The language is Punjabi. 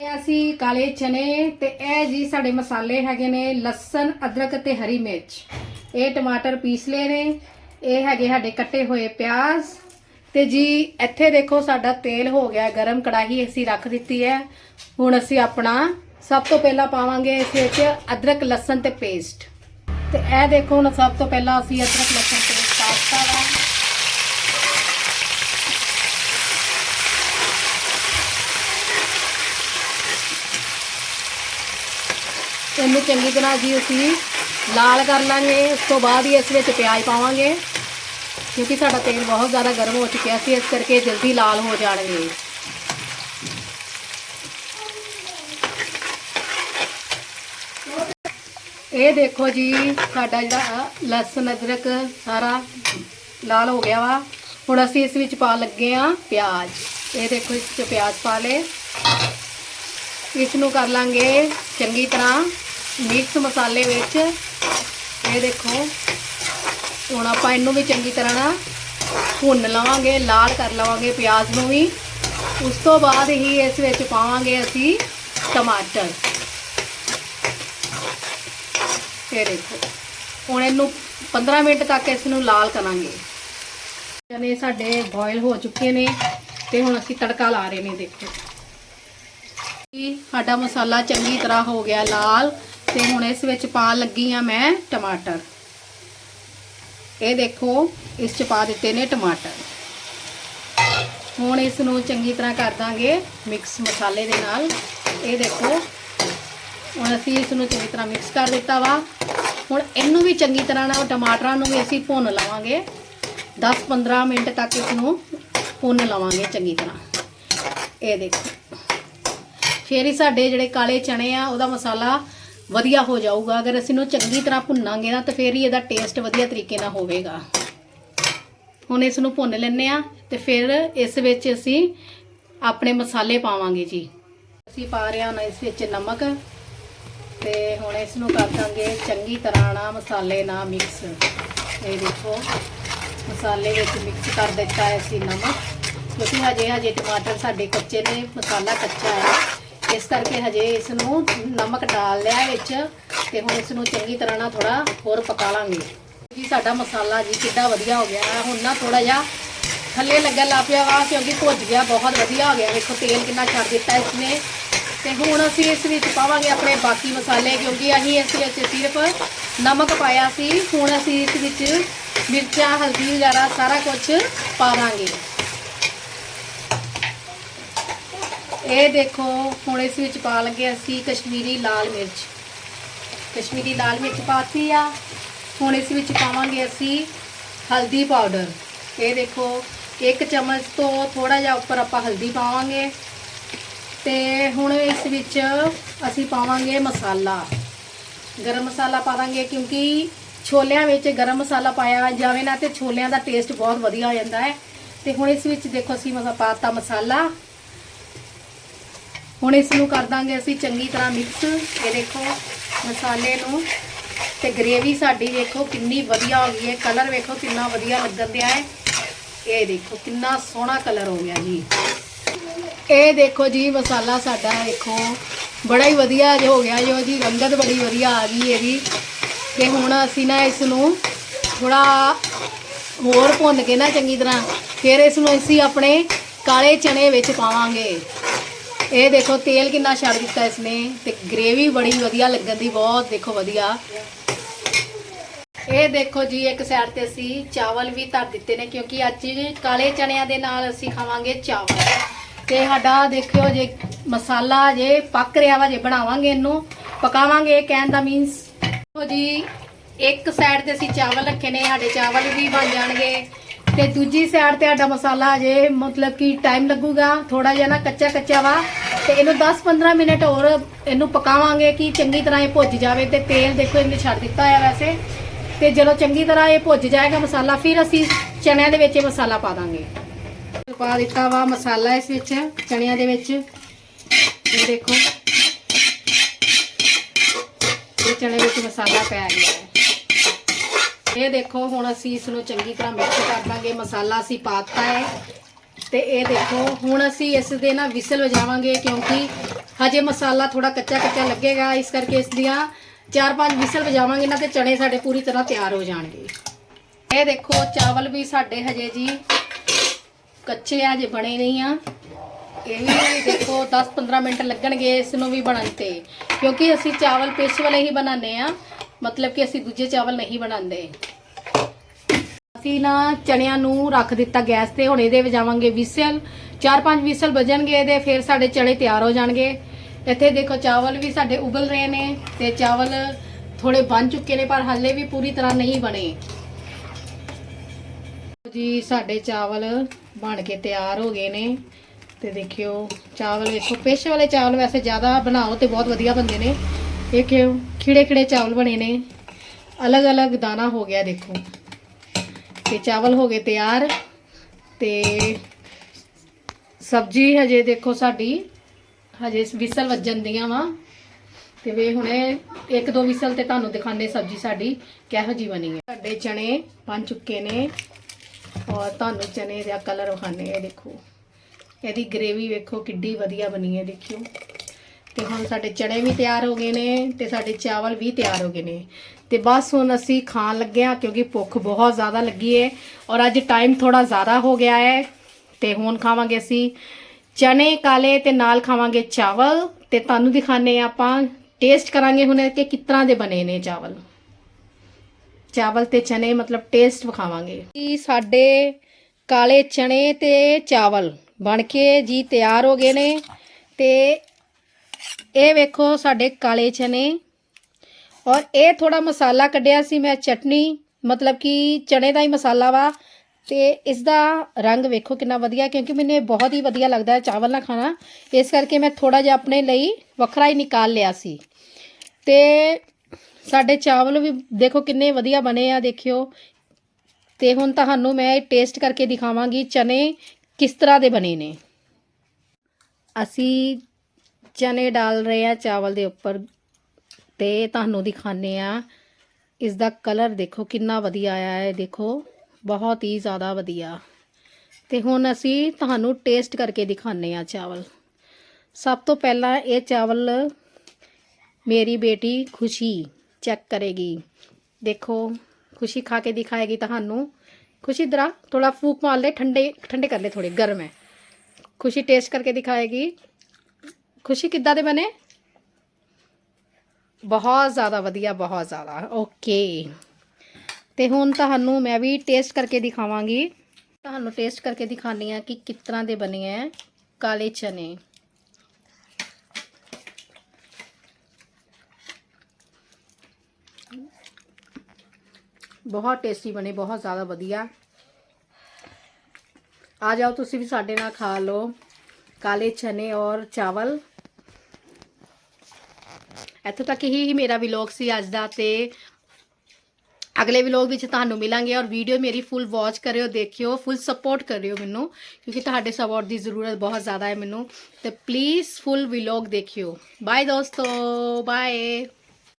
ਅਸੀਂ ਕਾਲੇ ਚਨੇ ਤੇ ਇਹ ਜੀ ਸਾਡੇ ਮਸਾਲੇ ਹੈਗੇ ਨੇ ਲਸਣ, ਅਦਰਕ ਤੇ ਹਰੀ ਮਿਰਚ। ਇਹ ਟਮਾਟਰ ਪੀਸ ਲਏ ਨੇ। ਇਹ ਹੈਗੇ ਸਾਡੇ ਕੱਟੇ ਹੋਏ ਪਿਆਜ਼। ਤੇ ਜੀ ਇੱਥੇ ਦੇਖੋ ਸਾਡਾ ਤੇਲ ਹੋ ਗਿਆ, ਗਰਮ ਕੜਾਹੀ ਅਸੀਂ ਰੱਖ ਦਿੱਤੀ ਹੈ। ਹੁਣ ਅਸੀਂ ਆਪਣਾ ਸਭ ਤੋਂ ਪਹਿਲਾਂ ਪਾਵਾਂਗੇ ਇਸ ਵਿੱਚ ਅਦਰਕ, ਲਸਣ ਤੇ ਪੇਸਟ ਤੇ ਇਹ ਦੇਖੋ ਹੁਣ ਸਭ ਤੋਂ ਪਹਿਲਾਂ ਅਸੀਂ ਅਦਰਕ, ਲਸਣ ਪੇਸਟ ਪਾਤਾ ਵਾ ਇਹਨੂੰ ਚੰਗੀ ਤਰ੍ਹਾਂ ਜੀ ਅਸੀਂ ਲਾਲ ਕਰ ਲਾਂਗੇ, ਉਸ ਤੋਂ ਬਾਅਦ ਹੀ ਇਸ ਵਿੱਚ ਪਿਆਜ਼ ਪਾਵਾਂਗੇ। ਕਿਉਂਕਿ ਸਾਡਾ ਤੇਲ ਬਹੁਤ ਜ਼ਿਆਦਾ ਗਰਮ ਹੋ ਚੁੱਕਿਆ ਸੀ, ਇਸ ਕਰਕੇ ਜਲਦੀ ਲਾਲ ਹੋ ਜਾਣਗੇ। ਇਹ ਦੇਖੋ ਜੀ, ਸਾਡਾ ਜਿਹੜਾ ਲਸਣ, ਅਦਰਕ ਸਾਰਾ ਲਾਲ ਹੋ ਗਿਆ ਵਾ। ਹੁਣ ਅਸੀਂ ਇਸ ਵਿੱਚ ਪਾ ਲੱਗੇ ਆ ਪਿਆਜ਼। ਇਹ ਦੇਖੋ, ਇਸ 'ਚ ਪਿਆਜ਼ ਪਾ ਲਏ। ਇਸ ਨੂੰ ਕਰ ਲਾਂਗੇ ਚੰਗੀ ਤਰ੍ਹਾਂ। ਮਿਕਸ ਮਸਾਲੇ ਵਿੱਚ। ਇਹ ਦੇਖੋ, ਹੁਣ ਆਪਾਂ ਇਹਨੂੰ ਵੀ ਚੰਗੀ ਤਰ੍ਹਾਂ ਨਾ ਭੁੰਨ ਲਵਾਂਗੇ, ਲਾਲ ਕਰ ਲਵਾਂਗੇ ਪਿਆਜ਼ ਨੂੰ ਵੀ। ਉਸ ਤੋਂ ਬਾਅਦ ਹੀ ਇਸ ਵਿੱਚ ਪਾਵਾਂਗੇ ਅਸੀਂ ਟਮਾਟਰ। ਇਹ ਦੇਖੋ, ਹੁਣ ਇਹਨੂੰ 15 ਮਿੰਟ ਤੱਕ ਇਸ ਨੂੰ ਲਾਲ ਕਰਾਂਗੇ। ਚਨੇ ਸਾਡੇ ਬੋਇਲ ਹੋ ਚੁੱਕੇ ਨੇ ਤੇ ਹੁਣ ਅਸੀਂ ਤੜਕਾ ਲਾ ਰਹੇ ਨੇ, ਦੇਖੋ। ਸਾਡਾ ਮਸਾਲਾ ਚੰਗੀ ਤਰ੍ਹਾਂ ਹੋ ਗਿਆ ਲਾਲ। ਤੇ ਹੁਣ ਇਸ ਵਿੱਚ ਪਾਣ ਲੱਗੀ ਆ ਮੈਂ ਟਮਾਟਰ। ਇਹ ਦੇਖੋ, ਇਸ ਚ ਪਾ ਦਿੱਤੇ ਨੇ ਟਮਾਟਰ। ਹੁਣ ਇਸ ਨੂੰ ਚੰਗੀ ਤਰ੍ਹਾਂ ਕਰ ਦਾਂਗੇ ਮਿਕਸ ਮਸਾਲੇ ਦੇ ਨਾਲ। ਇਹ ਦੇਖੋ, ਹੁਣ ਅਸੀਂ ਇਸ ਨੂੰ ਚੰਗੀ ਤਰ੍ਹਾਂ ਮਿਕਸ ਕਰ ਦਿੱਤਾ ਵਾ। ਹੁਣ ਇਹਨੂੰ ਵੀ ਚੰਗੀ ਤਰ੍ਹਾਂ ਨਾਲ ਟਮਾਟਰਾਂ ਨੂੰ ਵੀ ਅਸੀਂ ਭੁੰਨ ਲਵਾਂਗੇ। 10-15 ਮਿੰਟ ਤੱਕ ਇਸ ਨੂੰ ਭੁੰਨ ਲਵਾਂਗੇ ਚੰਗੀ ਤਰ੍ਹਾਂ। ਇਹ ਦੇਖੋ, ਫਿਰ ਹੀ ਸਾਡੇ ਜਿਹੜੇ ਕਾਲੇ ਚਣੇ ਆ, ਉਹਦਾ ਮਸਾਲਾ ਵਧੀਆ ਹੋ ਜਾਊਗਾ। ਅਗਰ ਅਸੀਂ ਇਹਨੂੰ ਚੰਗੀ ਤਰ੍ਹਾਂ ਭੁੰਨਾਂਗੇ ਨਾ, ਤਾਂ ਫਿਰ ਹੀ ਇਹਦਾ ਟੇਸਟ ਵਧੀਆ ਤਰੀਕੇ ਨਾਲ ਹੋਵੇਗਾ। ਹੁਣ ਇਸ ਨੂੰ ਭੁੰਨ ਲੈਂਦੇ ਆ ਤੇ ਫਿਰ ਇਸ ਵਿੱਚ ਅਸੀਂ ਆਪਣੇ ਮਸਾਲੇ ਪਾਵਾਂਗੇ ਜੀ। ਅਸੀਂ ਪਾ ਰਹੇ ਹਾਂ ਨਾ ਇਸ ਵਿੱਚ ਨਮਕ ਤੇ ਹੁਣ ਇਸ ਨੂੰ ਕਰ ਦਾਂਗੇ ਚੰਗੀ ਤਰ੍ਹਾਂ ਨਾਲ ਮਸਾਲੇ ਨਾਲ ਮਿਕਸ ਇਹ ਦੇਖੋ, ਮਸਾਲੇ ਵਿੱਚ ਮਿਕਸ ਕਰ ਦਿੱਤਾ ਹੈ ਅਸੀਂ ਨਮਕ। ਕਿਉਂਕਿ ਹਜੇ ਹਜੇ ਟਮਾਟਰ ਸਾਡੇ ਕੱਚੇ ਨੇ, ਮਸਾਲਾ ਕੱਚਾ ਹੈ। ਇਸ ਕਰਕੇ ਹਜੇ ਇਸ ਨੂੰ ਨਮਕ ਡਾਲ ਲਿਆ ਵਿੱਚ ਤੇ ਹੁਣ ਇਸ ਨੂੰ ਚੰਗੀ ਤਰ੍ਹਾਂ ਨਾਲ ਥੋੜਾ ਹੋਰ ਪਕਾ ਲਾਂਗੇ। ਜੀ, ਸਾਡਾ ਮਸਾਲਾ ਜੀ ਕਿੱਡਾ ਵਧੀਆ ਹੋ ਗਿਆ। ਹੁਣ ਨਾ ਥੋੜਾ ਜਿਹਾ ਥੱਲੇ ਲੱਗਣ ਲੱਗ ਪਿਆ ਵਾ ਕਿਉਂਕਿ ਭੁੱਜ ਗਿਆ, ਬਹੁਤ ਵਧੀਆ ਹੋ ਗਿਆ। ਵੇਖੋ ਤੇਲ ਕਿੰਨਾ ਛੱਡ ਦਿੱਤਾ ਇਸਨੇ। ਤੇ ਹੁਣ ਅਸੀਂ ਇਸ ਵਿੱਚ ਪਾਵਾਂਗੇ ਆਪਣੇ ਬਾਕੀ ਮਸਾਲੇ ਕਿਉਂਕਿ ਅਸੀਂ ਇਸ ਵਿੱਚ ਸਿਰਫ ਨਮਕ ਪਾਇਆ ਸੀ। ਹੁਣ ਅਸੀਂ ਇਸ ਵਿੱਚ ਮਿਰਚਾਂ, ਹਲਦੀ ਵਗੈਰਾ ਸਾਰਾ ਕੁਝ ਪਾ ਦਾਂਗੇ ਇਹ ਦੇਖੋ, ਹੁਣ ਇਸ ਵਿੱਚ ਪਾ ਲੱਗੇ ਅਸੀਂ ਕਸ਼ਮੀਰੀ ਲਾਲ ਮਿਰਚ। ਕਸ਼ਮੀਰੀ ਲਾਲ ਮਿਰਚ ਪਾਤੀ ਆ। ਹੁਣ ਇਸ ਵਿੱਚ ਪਾਵਾਂਗੇ ਅਸੀਂ ਹਲਦੀ ਪਾਊਡਰ। ਇਹ ਦੇਖੋ, ਇੱਕ ਚਮਚ ਤੋਂ ਥੋੜਾ ਜਿਹਾ ਉੱਪਰ ਆਪਾਂ ਹਲਦੀ ਪਾਵਾਂਗੇ। ਤੇ ਹੁਣ ਇਸ ਵਿੱਚ ਅਸੀਂ ਪਾਵਾਂਗੇ ਮਸਾਲਾ। ਗਰਮ ਮਸਾਲਾ ਪਾ ਦਾਂਗੇ ਕਿਉਂਕਿ ਛੋਲਿਆਂ ਵਿੱਚ ਗਰਮ ਮਸਾਲਾ ਪਾਇਆ ਜਾਵੇ ਨਾ ਤੇ ਛੋਲਿਆਂ ਦਾ ਟੇਸਟ ਬਹੁਤ ਵਧੀਆ ਹੋ ਜਾਂਦਾ ਹੈ। ਤੇ ਹੁਣ ਇਸ ਵਿੱਚ ਦੇਖੋ ਅਸੀਂ ਮਸਾ ਪਾਤਾ ਮਸਾਲਾ। ਹੁਣ ਇਸ ਨੂੰ ਕਰ ਦਾਂਗੇ ਅਸੀਂ ਚੰਗੀ ਤਰ੍ਹਾਂ ਮਿਕਸ ਇਹ ਦੇਖੋ, ਮਸਾਲੇ ਨੂੰ ਤੇ ਗ੍ਰੇਵੀ ਸਾਡੀ ਵੇਖੋ ਕਿੰਨੀ ਵਧੀਆ ਹੋ ਗਈ ਹੈ। ਕਲਰ ਵੇਖੋ ਕਿੰਨਾ ਵਧੀਆ ਲੱਗਣ ਦਿਆ ਹੈ। ਇਹ ਦੇਖੋ ਕਿੰਨਾ ਸੋਹਣਾ ਕਲਰ ਹੋ ਗਿਆ ਜੀ। ਇਹ ਦੇਖੋ ਜੀ, ਮਸਾਲਾ ਸਾਡਾ ਦੇਖੋ ਬੜਾ ਹੀ ਵਧੀਆ ਹੋ ਗਿਆ। ਜੋ ਜੀ ਰੰਗਤ ਬੜੀ ਵਧੀਆ ਆ ਗਈ ਇਹਦੀ। ਤੇ ਹੁਣ ਅਸੀਂ ਨਾ ਇਸ ਨੂੰ ਥੋੜਾ ਹੋਰ ਭੁੰਨ ਕੇ ਨਾ ਚੰਗੀ ਤਰ੍ਹਾਂ, ਫਿਰ ਇਸ ਨੂੰ ਅਸੀਂ ਆਪਣੇ ਕਾਲੇ ਚਨੇ ਵਿੱਚ ਪਾਵਾਂਗੇ। ਇਹ ਦੇਖੋ, ਤੇਲ ਕਿੰਨਾ ਛੱਡ ਦਿੱਤਾ ਇਸਨੇ ਤੇ ਗ੍ਰੇਵੀ ਬੜੀ ਵਧੀਆ ਲੱਗਣ ਦੀ, ਬਹੁਤ ਦੇਖੋ ਵਧੀਆ। ਇਹ ਦੇਖੋ ਜੀ, ਇੱਕ ਸਾਈਡ ਤੇ ਅਸੀਂ ਚਾਵਲ ਵੀ ਧਰ ਦਿੱਤੇ ਨੇ, ਕਿਉਂਕਿ ਅੱਜ ਕਾਲੇ ਚਣਿਆਂ ਦੇ ਨਾਲ ਅਸੀਂ ਖਾਵਾਂਗੇ ਚਾਵਲ। ਤੇ ਸਾਡਾ ਦੇਖਿਓ ਜੇ ਮਸਾਲਾ ਜੇ ਪੱਕ ਰਿਹਾ ਵਾ, ਜੇ ਬਣਾਵਾਂਗੇ ਇਹਨੂੰ, ਪਕਾਵਾਂਗੇ ਕਹਿਣ ਦਾ ਮੀਨਸ ਦੇਖੋ ਜੀ, ਇੱਕ ਸਾਈਡ ਤੇ ਅਸੀਂ ਚਾਵਲ ਰੱਖੇ ਨੇ, ਸਾਡੇ ਚਾਵਲ ਵੀ ਬਣ ਜਾਣਗੇ। ਤੇ ਦੂਜੀ ਸਾਈਡ ਤੇ ਸਾਡਾ ਮਸਾਲਾ ਜੇ ਮਤਲਬ ਕਿ ਟਾਈਮ ਲੱਗੂਗਾ ਥੋੜਾ ਜਿਹਾ ਨਾ ਕੱਚਾ ਕੱਚਾ ਵਾ। ਤੇ ਇਹਨੂੰ 10-15 ਮਿੰਟ ਹੋਰ ਇਹਨੂੰ ਪਕਾਵਾਂਗੇ ਕਿ ਚੰਗੀ ਤਰ੍ਹਾਂ ਇਹ ਭੁੱਜ ਜਾਵੇ ਤੇ ਤੇਲ ਦੇਖੋ ਇਹਨੇ ਛੱਡ ਦਿੱਤਾ ਹੈ ਵੈਸੇ। ਤੇ ਜਦੋਂ ਚੰਗੀ ਤਰ੍ਹਾਂ ਇਹ ਭੁੱਜ ਜਾਏਗਾ ਮਸਾਲਾ, ਫਿਰ ਅਸੀਂ ਚਣਿਆਂ ਦੇ ਵਿੱਚ ਇਹ ਮਸਾਲਾ ਪਾ ਦਾਂਗੇ। ਪਾ ਦਿੱਤਾ ਵਾ ਮਸਾਲਾ ਇਸ ਵਿੱਚ, ਚਣਿਆਂ ਦੇ ਵਿੱਚ। ਇਹ ਦੇਖੋ। ਇਹ ਚਨੇ ਵਿੱਚ ਮਸਾਲਾ ਪੈ ਗਿਆ। ਹੈ ਇਹ ਦੇਖੋ, ਹੁਣ ਅਸੀਂ ਇਸ ਨੂੰ ਚੰਗੀ ਤਰ੍ਹਾਂ ਮਿਕਸ ਕਰ ਦਾਂਗੇ ਮਸਾਲਾ ਅਸੀਂ ਪਾਤਾ ਹੈ। ਤੇ ਇਹ ਦੇਖੋ, ਹੁਣ ਅਸੀਂ ਇਸ ਦੇ ਨਾ ਵਿਸਲ ਵਜਾਵਾਂਗੇ ਕਿਉਂਕਿ ਹਜੇ ਮਸਾਲਾ ਥੋੜਾ ਕੱਚਾ ਕੱਚਾ ਲੱਗੇਗਾ। ਇਸ ਕਰਕੇ ਇਸ ਦੀਆਂ ਚਾਰ ਪੰਜ ਵਿਸਲ ਵਜਾਵਾਂਗੇ ਨਾ ਤੇ ਚਣੇ ਸਾਡੇ ਪੂਰੀ ਤਰ੍ਹਾਂ ਤਿਆਰ ਹੋ ਜਾਣਗੇ। ਇਹ ਦੇਖੋ, ਚਾਵਲ ਵੀ ਸਾਡੇ ਹਜੇ ਜੀ ਕੱਚੇ ਆ ਜੇ ਬਣੇ ਨਹੀਂ ਆ। ਇਹ ਵੀ ਦੇਖੋ 10-15 ਮਿੰਟ ਲੱਗਣਗੇ ਇਸ ਨੂੰ ਵੀ ਬਣਨ ਤੇ। ਕਿਉਂਕਿ ਅਸੀਂ ਚਾਵਲ ਪੇਸ਼ ਵਾਲੇ ਹੀ ਬਣਾਉਂਦੇ ਆ। ਮਤਲਬ ਕਿ ਅਸੀਂ ਦੂਜੇ ਚਾਵਲ ਨਹੀਂ ਬਣਾਉਂਦੇ। ਅਸੀਂ ਨਾ ਚਣਿਆਂ ਨੂੰ ਰੱਖ ਦਿੱਤਾ ਗੈਸ ਤੇ, ਹੁਣ ਇਹਦੇ ਵਜਾਵਾਂਗੇ ਵਿਸਲ। ਚਾਰ ਪੰਜ ਵਿਸਲ ਵੱਜਣਗੇ ਇਹਦੇ, ਫਿਰ ਸਾਡੇ ਚਣੇ ਤਿਆਰ ਹੋ ਜਾਣਗੇ। ਇੱਥੇ ਦੇਖੋ ਚਾਵਲ ਵੀ ਸਾਡੇ ਉਬਲ ਰਹੇ ਨੇ ਤੇ ਚਾਵਲ ਥੋੜੇ ਬਣ ਚੁੱਕੇ ਨੇ, ਪਰ ਹਾਲੇ ਵੀ ਪੂਰੀ ਤਰ੍ਹਾਂ ਨਹੀਂ ਬਣੇ। ਜੀ, ਸਾਡੇ ਚਾਵਲ ਬਣ ਕੇ ਤਿਆਰ ਹੋ ਗਏ ਨੇ। ਤੇ ਦੇਖਿਓ, ਚਾਵਲ ਵੇਖੋ, ਪੇਸ਼ ਵਾਲੇ ਚਾਵਲ ਵੈਸੇ ਜ਼ਿਆਦਾ ਬਣਾਓ ਤੇ ਬਹੁਤ ਵਧੀਆ ਬਣਦੇ ਨੇ। ਦੇਖਿਓ ਖਿੜੇ ਖਿੜੇ ਚਾਵਲ ਬਣੇ ਨੇ। ਅਲੱਗ-ਅਲੱਗ ਦਾਣਾ ਹੋ ਗਿਆ, ਦੇਖੋ। ਤੇ ਚਾਵਲ ਹੋ ਗਏ ਤਿਆਰ ਤੇ ਸਬਜ਼ੀ ਹਜੇ ਦੇਖੋ ਸਾਡੀ ਹਜੇ ਵਿਸਲ ਵੱਜਣ ਦੀਆਂ ਵਾ। ਤੇ ਵੇ ਹੁਣੇ ਇੱਕ ਦੋ ਵਿਸਲ ਤੇ ਤੁਹਾਨੂੰ ਦਿਖਾਣੇ ਸਬਜ਼ੀ ਸਾਡੀ ਕਿਹੋ ਜੀ ਬਣੀ ਹੈ। ਸਾਡੇ ਚਣੇ ਬਣ ਚੁੱਕੇ ਨੇ ਔਰ ਤੁਹਾਨੂੰ ਚਨੇ ਦਾ ਕਲਰ ਵਿਖਾਣੇ ਇਹ ਦੇਖੋ। ਇਹਦੀ ਗ੍ਰੇਵੀ ਵੇਖੋ ਕਿੱਡੀ ਵਧੀਆ ਬਣੀ ਹੈ, ਦੇਖਿਓ। ਤੇ ਹੁਣ ਸਾਡੇ ਚਣੇ ਵੀ ਤਿਆਰ ਹੋ ਗਏ ਨੇ ਤੇ ਸਾਡੇ ਚਾਵਲ ਵੀ ਤਿਆਰ ਹੋ ਗਏ ਨੇ। ਤੇ ਬਸ ਹੁਣ ਅਸੀਂ ਖਾਣ ਲੱਗੇ ਹਾਂ ਕਿਉਂਕਿ ਭੁੱਖ ਬਹੁਤ ਜ਼ਿਆਦਾ ਲੱਗੀ ਹੈ ਔਰ ਅੱਜ ਟਾਈਮ ਥੋੜਾ ਜ਼ਿਆਦਾ ਹੋ ਗਿਆ ਹੈ ਤੇ ਹੁਣ ਖਾਵਾਂਗੇ ਅਸੀਂ ਚਨੇ, ਕਾਲੇ ਤੇ ਨਾਲ ਖਾਵਾਂਗੇ ਚਾਵਲ ਤੇ ਤੁਹਾਨੂੰ ਦਿਖਾਣੇ ਆਪਾਂ ਟੇਸਟ ਕਰਾਂਗੇ ਹੁਣ ਕਿ ਕਿਸ ਤਰ੍ਹਾਂ ਦੇ ਬਣੇ ਨੇ ਚਾਵਲ। ਚਾਵਲ ਤੇ ਚਨੇ ਮਤਲਬ ਟੇਸਟ ਵਿਖਾਵਾਂਗੇ। ਜੀ ਸਾਡੇ ਕਾਲੇ ਚਨੇ ਤੇ ਚਾਵਲ ਬਣ ਕੇ ਜੀ ਤਿਆਰ ਹੋ ਗਏ ਨੇ ਤੇ ਇਹ ਵੇਖੋ ਸਾਡੇ ਕਾਲੇ ਚਨੇ। ਔਰ ਇਹ ਥੋੜਾ ਮਸਾਲਾ ਕੱਢਿਆ ਸੀ ਮੈਂ ਚਟਨੀ, ਮਤਲਬ ਕਿ ਚਨੇ ਦਾ ਹੀ ਮਸਾਲਾ ਵਾ। ਤੇ ਇਸ ਦਾ ਰੰਗ ਵੇਖੋ ਕਿੰਨਾ ਵਧੀਆ, ਕਿਉਂਕਿ ਮੈਨੂੰ ਇਹ ਬਹੁਤ ਹੀ ਵਧੀਆ ਲੱਗਦਾ ਹੈ ਚਾਵਲ ਨਾਲ ਖਾਣਾ। ਇਸ ਕਰਕੇ ਮੈਂ ਥੋੜਾ ਜਿਹਾ ਆਪਣੇ ਲਈ ਵੱਖਰਾ ਹੀ ਨਿਕਾਲ ਲਿਆ ਸੀ। ਤੇ ਸਾਡੇ ਚਾਵਲ ਵੀ ਦੇਖੋ ਕਿੰਨੇ ਵਧੀਆ ਬਣੇ ਆ, ਦੇਖਿਓ। ਤੇ ਹੁਣ ਤੁਹਾਨੂੰ ਮੈਂ ਇਹ ਟੇਸਟ ਕਰਕੇ ਦਿਖਾਵਾਂਗੀ ਚਨੇ ਕਿਸ ਤਰ੍ਹਾਂ ਦੇ ਬਣੇ ਨੇ। ਅਸੀਂ ਚਨੇ ਡਾਲ ਰਹੇ ਆ ਚਾਵਲ ਦੇ ਉੱਪਰ ਤੇ ਤੁਹਾਨੂੰ ਦਿਖਾਣੇ ਆ। ਇਸ ਦਾ ਕਲਰ ਦੇਖੋ ਕਿੰਨਾ ਵਧੀਆ ਆਇਆ ਹੈ, ਦੇਖੋ। ਬਹੁਤ ਹੀ ਜ਼ਿਆਦਾ ਵਧੀਆ। ਤੇ ਹੁਣ ਅਸੀਂ ਤੁਹਾਨੂੰ ਟੇਸਟ ਕਰਕੇ ਦਿਖਾਣੇ ਆ ਚਾਵਲ। ਸਭ ਤੋਂ ਪਹਿਲਾਂ ਇਹ ਚਾਵਲ ਮੇਰੀ ਬੇਟੀ ਖੁਸ਼ੀ ਚੈੱਕ ਕਰੇਗੀ। ਦੇਖੋ, ਖੁਸ਼ੀ ਖਾ ਕੇ ਦਿਖਾਏਗੀ ਤੁਹਾਨੂੰ। ਖੁਸ਼ੀ ਦਰਾ ਥੋੜਾ ਫੂਕ ਮਾਰ ਲੈ, ਠੰਡੇ ਠੰਡੇ ਕਰ ਲੈ ਥੋੜੇ ਗਰਮ ਹੈ। ਖੁਸ਼ੀ ਟੇਸਟ ਕਰਕੇ ਦਿਖਾਏਗੀ। ਖੁਸ਼ੀ ਕਿੱਦਾਂ ਦੇ ਬਣੇ? ਬਹੁਤ ਜ਼ਿਆਦਾ ਵਧੀਆ, ਬਹੁਤ ਜ਼ਿਆਦਾ। ਓਕੇ। ਤੇ ਹੁਣ ਤੁਹਾਨੂੰ ਮੈਂ ਵੀ ਟੇਸਟ ਕਰਕੇ ਦਿਖਾਵਾਂਗੀ। ਤੁਹਾਨੂੰ ਟੇਸਟ ਕਰਕੇ ਦਿਖਾਣੀ ਆ ਕਿ ਕਿਸ ਤਰ੍ਹਾਂ ਦੇ ਬਣੇ ਆ ਕਾਲੇ ਚਨੇ। ਬਹੁਤ ਟੇਸਟੀ ਬਣੇ, ਬਹੁਤ ਜ਼ਿਆਦਾ ਵਧੀਆ। ਆ ਜਾਓ, ਤੁਸੀਂ ਵੀ ਸਾਡੇ ਨਾਲ ਖਾ ਲਓ। ਕਾਲੇ ਚਨੇ ਔਰ ਚਾਵਲ। ਇੱਥੋਂ ਤੱਕ ਹੀ ਮੇਰਾ ਵਲੌਗ ਸੀ ਅੱਜ ਦਾ ਤੇ ਅਗਲੇ ਵਲੌਗ ਵਿੱਚ ਤੁਹਾਨੂੰ ਮਿਲਾਂਗੇ ਔਰ ਵੀਡੀਓ ਮੇਰੀ ਫੁੱਲ ਵਾਚ ਕਰਿਓ, ਦੇਖਿਓ ਫੁੱਲ ਸਪੋਰਟ ਕਰਿਓ ਮੈਨੂੰ, ਕਿਉਂਕਿ ਤੁਹਾਡੇ ਸਪੋਰਟ ਦੀ ਜ਼ਰੂਰਤ ਬਹੁਤ ਜ਼ਿਆਦਾ ਹੈ ਮੈਨੂੰ ਤੇ ਪਲੀਜ਼ ਫੁੱਲ ਵਲੌਗ ਦੇਖਿਓ। ਬਾਏ ਦੋਸਤੋ ਬਾਏ